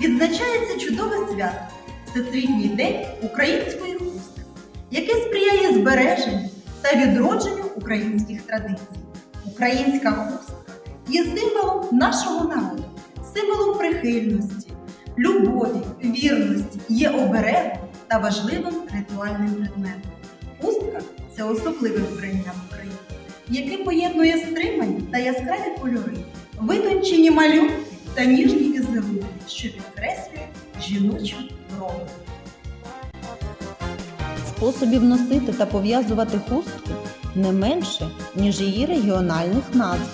відзначається чудове свято Всесвітній день української хустки, яке сприяє збереженню та відродженню українських традицій. Українська хустка є символом нашого народу, символом прихильності, любові, вірності, є оберегом та важливим ритуальним предметом. Хустка це особливе вбрання в Україні, яке поєднує стримані та яскраві кольори, витончені малюнки та ніжні візерунки, що підкреслює жіночу вроду. Способів носити та пов'язувати хустку не менше, ніж її регіональних назв.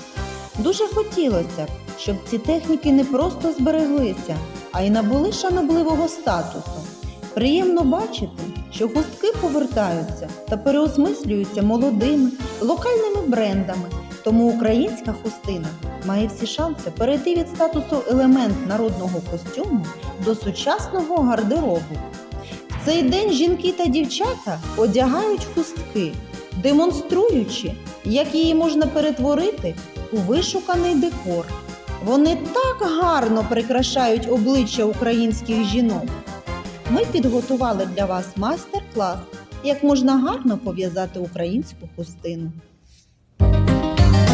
Дуже хотілося б, щоб ці техніки не просто збереглися, а й набули шанобливого статусу. Приємно бачити, що хустки повертаються та переосмислюються молодими локальними брендами. Тому українська хустина має всі шанси перейти від статусу елемент народного костюму до сучасного гардеробу. В цей день жінки та дівчата одягають хустки, демонструючи, як її можна перетворити у вишуканий декор. Вони так гарно прикрашають обличчя українських жінок. Ми підготували для вас майстер-клас, як можна гарно пов'язати українську хустину.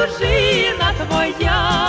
дружина твоя.